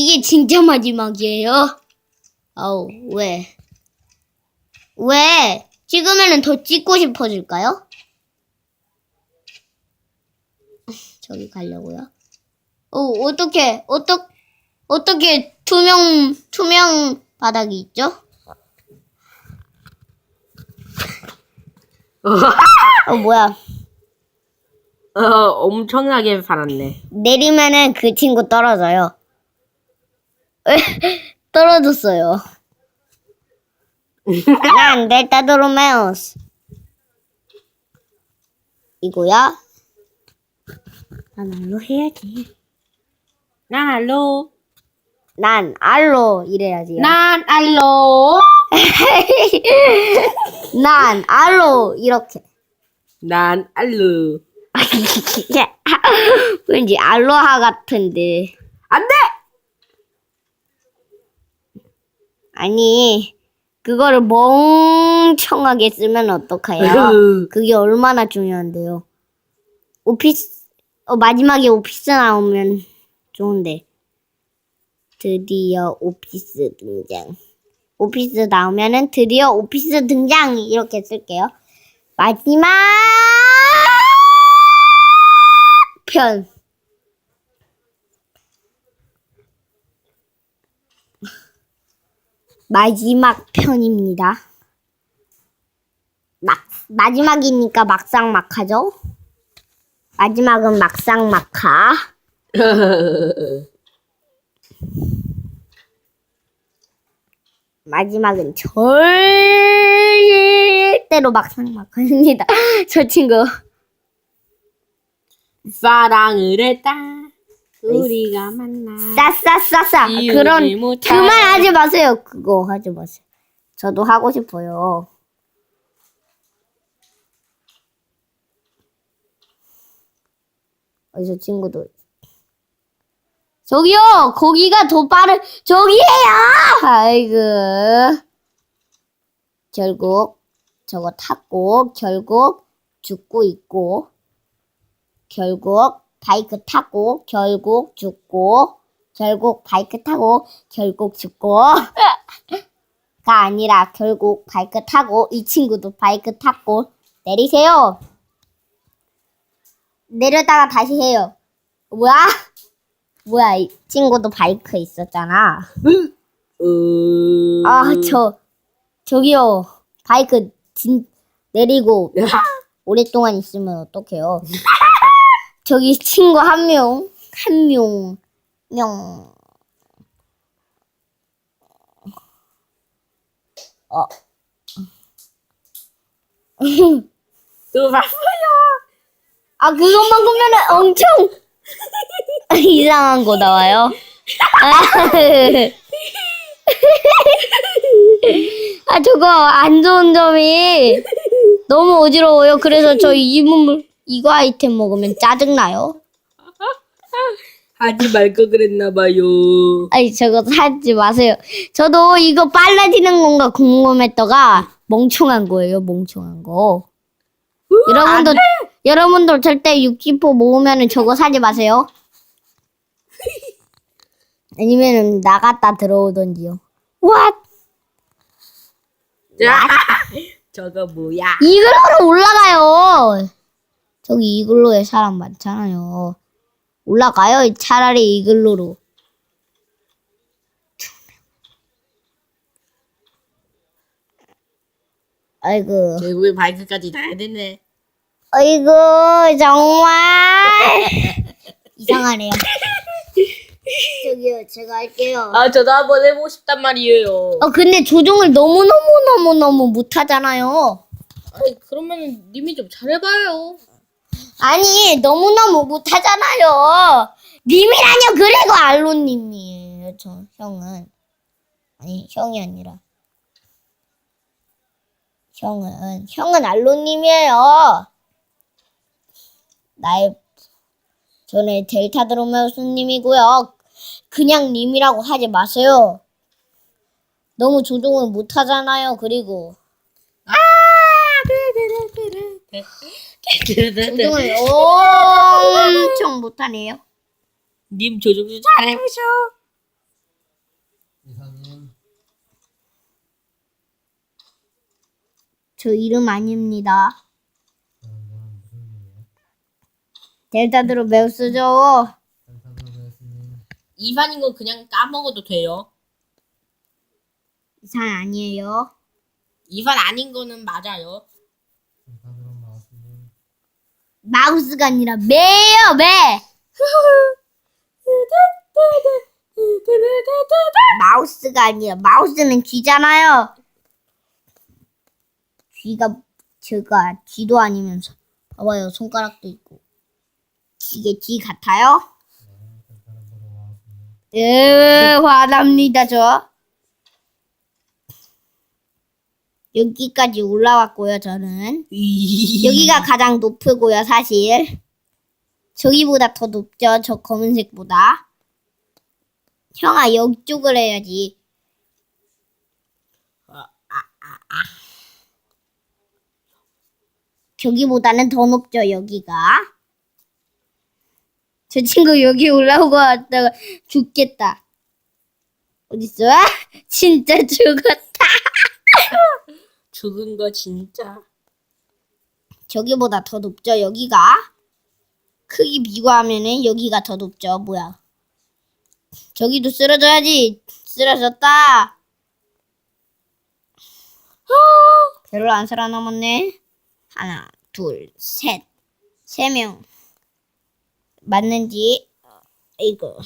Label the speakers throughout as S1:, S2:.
S1: 이게 진짜 마지막이에요? 아우, 왜? 왜? 찍으면 더 찍고 싶어질까요? 저기 가려고요. 어, 어떻게, 어떻게, 어떻게 투명, 투명 바닥이 있죠? 어, 뭐야.
S2: 어, 엄청나게 팔았네.
S1: 내리면은 그 친구 떨어져요. 떨어졌어요. 난 델타 도 로메오스. 이거야? 난 알로 해야지.
S2: 난 알로.
S1: 난 알로 이래야지요.
S2: 난 알로.
S1: 난 알로 이렇게.
S2: 난 알로.
S1: 왠지 알로하 같은데.
S2: 안 돼!
S1: 아니, 그거를 멍청하게 쓰면 어떡해요? 그게 얼마나 중요한데요. 오피스, 어, 마지막에 오피스 나오면 좋은데. 드디어 오피스 등장. 오피스 나오면은 드디어 오피스 등장! 이렇게 쓸게요. 마지막 편. 마지막 편입니다. 막, 마지막이니까 막상 막하죠? 마지막은 막상 막하. 마지막은 절대로 막상 막하입니다. 저 친구.
S2: 사랑을 했다. 우리가 만나.
S1: 싸싸싸싸.
S2: 이유를
S1: 그런,
S2: 못하고.
S1: 그만 하지 마세요. 그거 하지 마세요. 저도 하고 싶어요. 어디서 친구들. 저기요! 거기가 더 빠른, 저기에요! 아이고. 결국, 저거 탔고, 결국, 죽고 있고, 결국, 바이크 타고, 결국, 죽고, 결국, 바이크 타고, 결국, 죽고. 가 아니라, 결국, 바이크 타고, 이 친구도 바이크 탔고, 내리세요! 내렸다가 다시 해요. 뭐야? 뭐야, 이 친구도 바이크 있었잖아.
S2: 어...
S1: 아, 저, 저기요. 바이크 진, 내리고 오랫동안 있으면 어떡해요? 저기 친구 한 명, 한 명, 명. 어.
S2: 또 봐.
S1: 아, 그것만 보면은 엄청 이상한 거 나와요. 아, 저거 안 좋은 점이 너무 어지러워요. 그래서 저 이물 이거 아이템 먹으면 짜증나요.
S2: 하지 말 거 그랬나 봐요.
S1: 아니, 저거 하지 마세요. 저도 이거 빨라지는 건가 궁금했다가 멍청한 거예요, 멍청한 거. 여러분도, 여러분도 절대 육지포 모으면은 저거 사지 마세요. 아니면은 나갔다 들어오던지요. What?
S2: 야! 저거 뭐야?
S1: 이글로로 올라가요. 저기 이글로에 사람 많잖아요. 올라가요. 차라리 이글로로. 아이고,
S2: 결국에 바이크까지 타야 되네.
S1: 아이고, 정말 이상하네요. 저기요, 제가 할게요.
S2: 아, 저도 한번 해보고 싶단 말이에요.
S1: 어, 근데 조종을 너무너무너무너무 못하잖아요.
S2: 아니, 그러면 님이 좀 잘해봐요.
S1: 아니 너무너무 못하잖아요. 님이라뇨 그리고 알로님이에요. 저 형은 아니 형이 아니라 형은 형은 알로님이에요. 나의 저는 델타 드로메우스님이고요. 그냥 님이라고 하지 마세요. 너무 조종을 못하잖아요. 그리고 네. 네. 엄청 못하네요.
S2: 님 조정 좀 잘해보셔.
S1: 저 이름 아닙니다. 음, 음, 델타드로 매우 쓰죠.
S2: 이사님. 이반인 건 그냥 까먹어도 돼요.
S1: 이상 아니에요.
S2: 이반 아닌 거는 맞아요.
S1: 마우스가 아니라 매요 매. 마우스가 아니라 마우스는 쥐잖아요. 쥐가 제가 쥐도 아니면서 봐봐요 손가락도 있고 이게 쥐 같아요? 에 화납니다 저. 여기까지 올라왔고요 저는. 여기가 가장 높고요, 사실. 저기보다 더 높죠, 저 검은색보다. 형아, 이쪽을 해야지. 저기보다는 더 높죠, 여기가. 저 친구 여기 올라오고 왔다가 죽겠다. 어딨어? 진짜 죽었다.
S2: 죽은 거 진짜.
S1: 저기보다 더 높죠, 여기가. 크기 비교하면은 여기가 더 높죠, 뭐야. 저기도 쓰러져야지. 쓰러졌다. 별로 안 살아남았네. 하나, 둘, 셋. 세 명. 맞는지. 이거.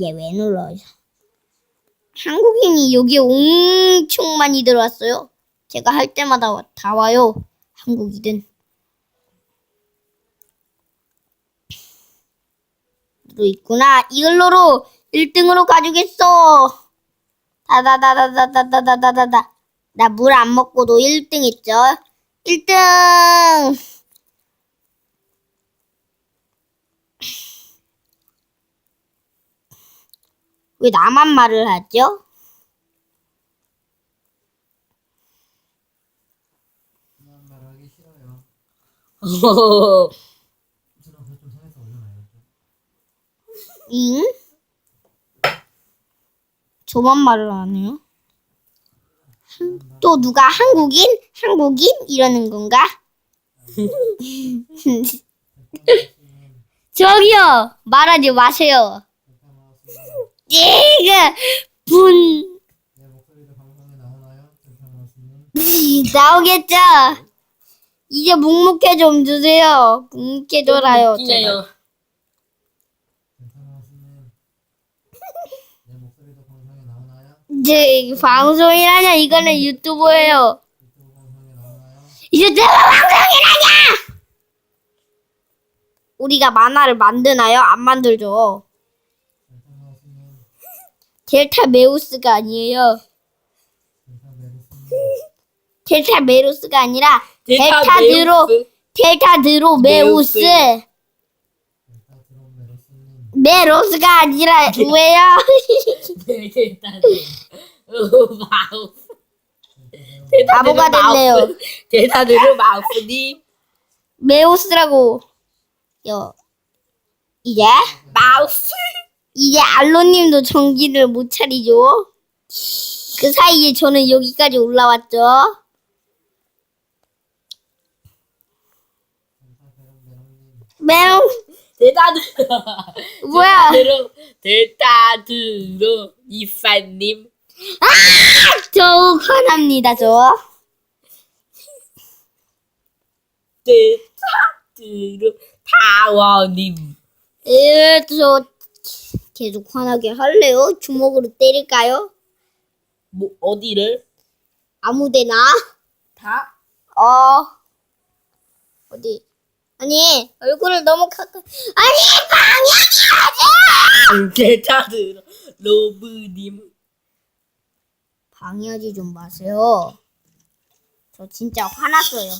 S1: 얘 왜 눌러? 한국인이 여기 엄청 많이 들어왔어요. 제가 할 때마다 와- 다 와요. 한국이든. 또 있구나. 이걸로로 1등으로 가주겠어. 다다다다다다다다다다. 나 물 안 먹고도 1등 했죠. 1등! 왜 나만 말을 하죠?
S3: 말하기 싫어요. 저는 그거 좀 성에서 올려놔요.
S1: 잉? 저만 말을 안 해요? 또 누가 한국인? 한국인? 이러는 건가? 저기요! 말하지 마세요. 지금 분 나오겠죠? 이제 묵묵해 좀 주세요. 묵묵해 줘라요.
S2: 웃기네요.
S3: 괜찮았으면 내 목소리도 방송에 나오나요?
S1: 이제 방송이라냐? 이거는 유튜브예요.
S3: 유튜브 방송에 나오나요?
S1: 유튜브 방송이라냐? 우리가 만화를 만드나요? 안 만들죠. 델타 메우스가 아니에요. 델타 메우스가 아니라
S2: 델타
S1: 델타 드로
S2: 메우스.
S1: 델타 드로 메우스. 메로스가 아니라 왜요?
S2: 네, 델타 드로 마우스.
S1: 바보가 됐네요.
S2: 델타 드로 마우스님.
S1: 메우스라고. 요 이제
S2: 마우스.
S1: 이제 알로님도 정기를 못 차리죠. 그 사이에 저는 여기까지 올라왔죠. 메롱
S2: 델타 드로.
S1: 뭐야?
S2: 델타 드로 이사님.
S1: 저 화납니다 저.
S2: 델타 드로 타워님.
S1: 에, 저 계속 화나게 할래요? 주먹으로 때릴까요?
S2: 뭐 어디를?
S1: 아무데나?
S2: 다?
S1: 어 어디? 아니 얼굴을 너무 가까. 아니 방향이
S2: 델타 드로 로브님.
S1: 방해하지 좀 마세요. 저 진짜 화났어요.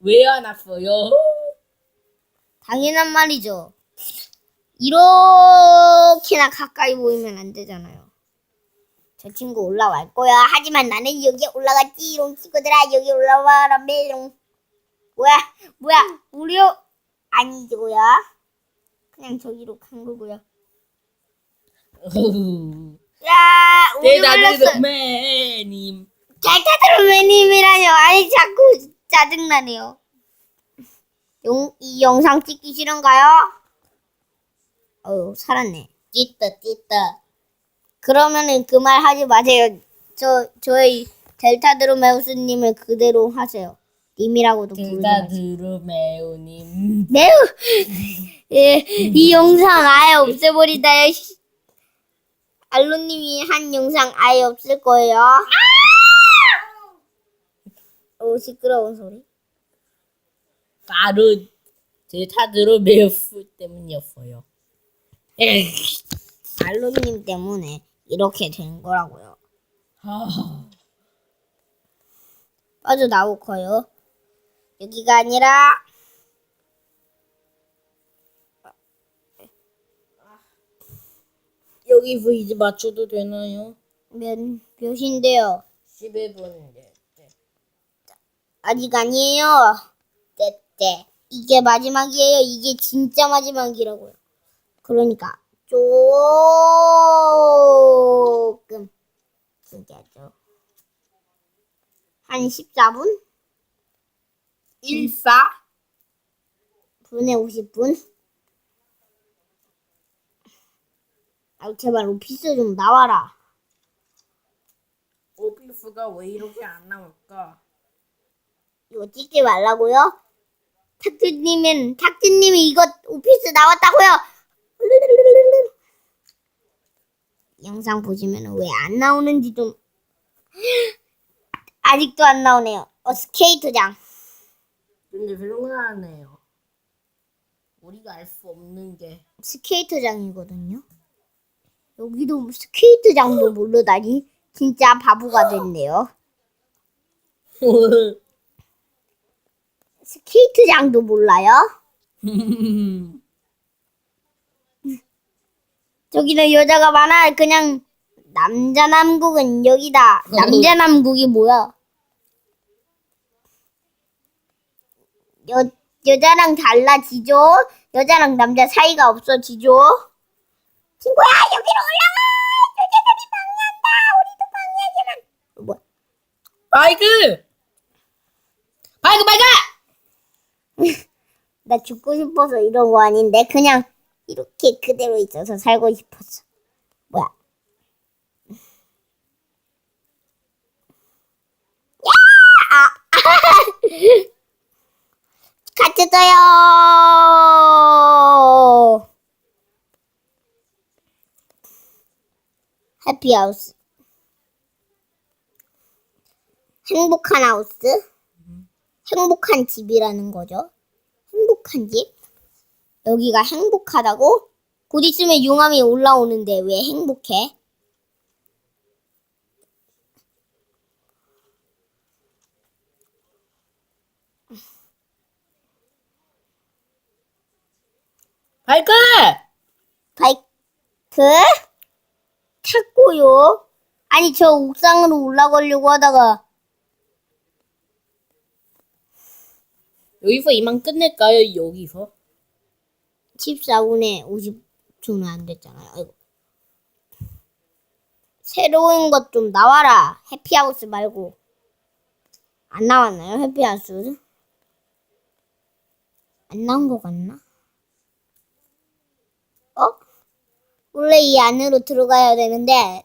S2: 왜 안 왔어요?
S1: 당연한 말이죠. 이렇게나 가까이 보이면 안 되잖아요. 저 친구 올라갈 거야. 하지만 나는 여기 올라갔지. 이런 친구들아 여기 올라와라 메롱. 뭐야 뭐야 우리요 아니죠야. 그냥 저기로 간 거고요. 야.
S2: 드로 매님.
S1: 델타드로메님이라뇨. 아니 자꾸 짜증나네요. 용, 이 영상 찍기 싫은가요? 어우 살았네.
S2: 찢다 찢다.
S1: 그러면은 그 말 하지 마세요. 저 저희 델타드로메우스님을 그대로 하세요. 님이라고도 부르지
S2: 둘다. 드루메오님.
S1: 매우 예, 이 영상 아예 없애버리다요. 씨. 알로님이 한 영상 아예 없을 거예요. 오 시끄러운 소리.
S2: 바로 제타 드루메우스 때문이었어요.
S1: 알로님 때문에 이렇게 된 거라고요.
S2: 아,
S1: 빠져 나오고요. 여기가 아니라
S2: 여기서 이제 맞춰도 되나요?
S1: 몇 몇인데요.
S2: 11분인데.
S1: 아직 아니에요. 떼떼. 이게 마지막이에요. 이게 진짜 마지막이라고요. 그러니까 조금 진짜죠. 한 14분?
S2: 14?
S1: 분에 50분? 아 제발 오피스 좀 나와라.
S2: 오피스가 왜 이렇게 안 나올까?
S1: 이거 찍지 말라고요? 탁주님은 탁주님이 이거 오피스 나왔다고요? 영상 보시면 왜 안 나오는지 좀 아직도 안 나오네요. 어 스케이트장
S2: 근데 불가하네요. 우리가 알 수 없는 게.
S1: 스케이트장이거든요. 여기도 스케이트장도 모르다니 진짜 바보가 됐네요. 스케이트장도 몰라요? 저기는 여자가 많아. 그냥 남자 남국은 여기다. 남자 남국이 뭐야? 여 여자랑 달라지죠? 여자랑 남자 사이가 없어지죠? 친구야 여기로 올라와. 여자들이 방해한다. 우리도 방해하지만. 뭐?
S2: 바이크! 바이크 바이크!
S1: 나 죽고 싶어서 이런 거 아닌데 그냥 이렇게 그대로 있어서 살고 싶었어. 뭐야? 야! 아! 갇혔어요. 해피하우스. 행복한 하우스? 행복한 집이라는 거죠. 행복한 집? 여기가 행복하다고? 곧 있으면 용암이 올라오는데 왜 행복해?
S2: 바이크!
S1: 바이크? 탔고요. 아니 저 옥상으로 올라가려고 하다가
S2: 여기서 이만 끝낼까요? 여기서?
S1: 14분에 50초는 안 됐잖아요. 아이고. 새로운 것 좀 나와라. 해피하우스 말고. 안 나왔나요? 해피하우스? 안 나온 것 같나? 어? 원래 이 안으로 들어가야 되는데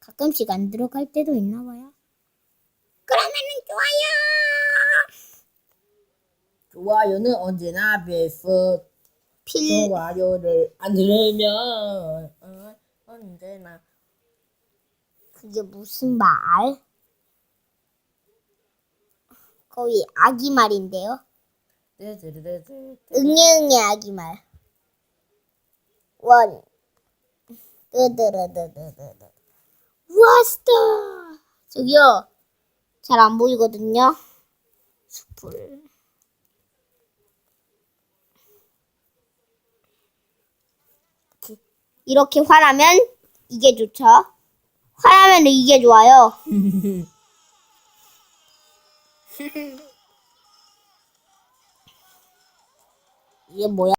S1: 가끔씩 안 들어갈 때도 있나 봐요. 그러면은 좋아요.
S2: 좋아요는 언제나 베스
S1: 필
S2: 좋아요를 안 누르면 어, 언제나
S1: 그게 무슨 말? 거의 아기 말인데요. 응애응애 아기 말. 원. 뜨드르드드드드. 왔다. 저기요. 잘 안 보이거든요. 숲을. 이렇게 화나면 이게 좋죠. 화나면 이게 좋아요. 이게 뭐야?